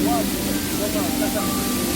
分かった。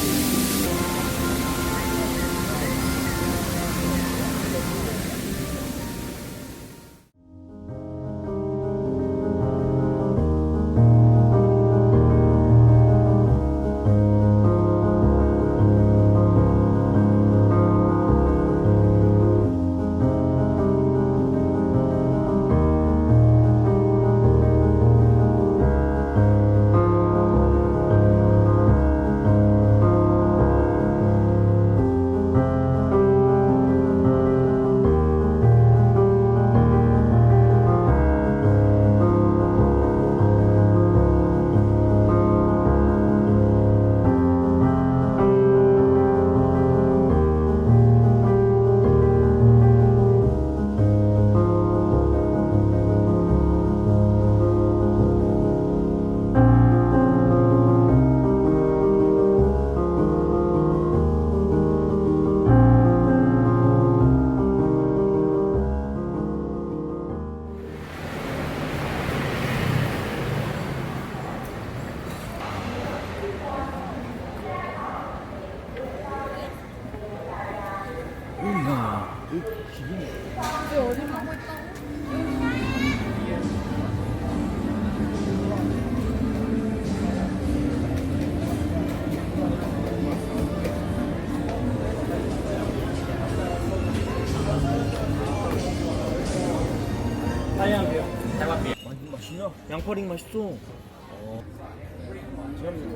맛있냐? 양파링 맛있어. 어.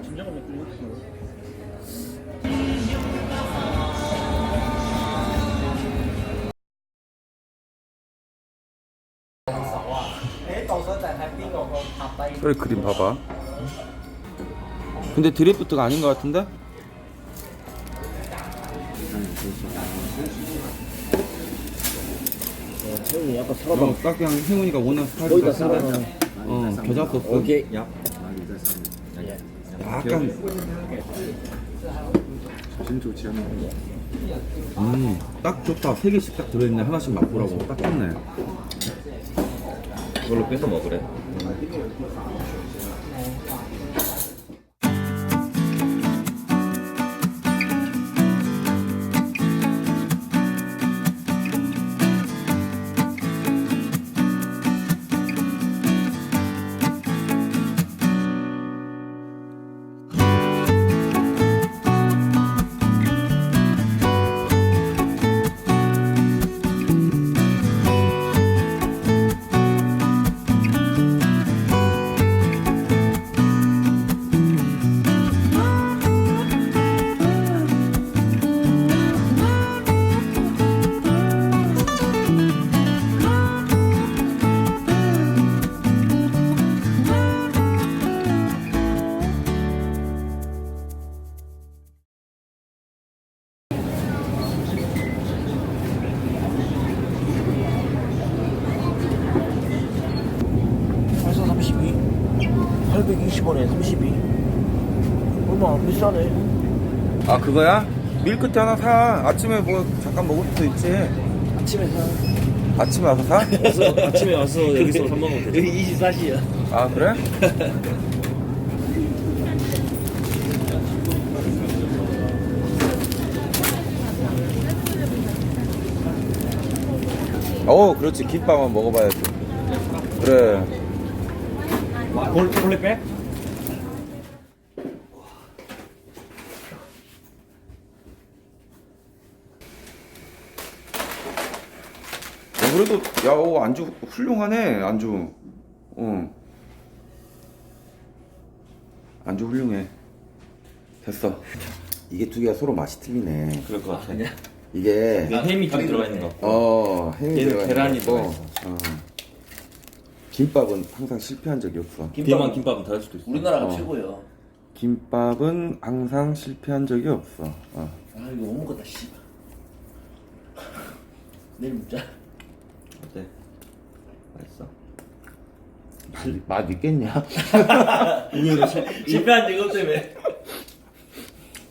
진정한 맥주 이렇 저리 그림 봐봐. 근데 드리프트가 아닌 것 같은데? 형이 약간 어, 딱 그냥 행운이가 원하는 스타일이 거기다? 싸봐. 어, 겨자 소스. 오케이. 약간 자신 좋지 않아. 음, 딱 좋다. 세 개씩 딱 들어있네. 하나씩 맛보라고. 딱 좋네. 이걸로 뺏어 먹으래. 팔 820원에 32. 얼마 안 비싸네. 아, 그거야? 밀크티 하나 사. 아침에 뭐 잠깐 먹을 수도 있지. 아침에 사. 아침에 와서 사? 와서 아침에 와서 여기서 밥 먹으면 되지. 여기 24시야. 아, 그래? 어, 그렇지. 김밥만 먹어봐야지. 그래. 볼, 볼래 빼? 어, 그래도 야, 어, 안주 훌륭하네. 안주. 어. 안주 훌륭해. 됐어. 이게 두 개가 서로 맛이 틀리네. 그럴 것 같아. 이게 아, 햄이 좀 들어가 있는 거. 어, 햄이 얘는 들어가 계란이 있는 거고, 들어가 어. 김밥은 항상 실패한 적이 없어. 비만 김밥은 다를 수도 있어. 우리나라가 어. 최고예요. 김밥은 항상 실패한 적이 없어. 어. 아 이거 못 먹겠다 씨. 내일 먹자. 어때? 맛있어. 맛, 맛 있겠냐? 의외로 실패한 이것 때문에.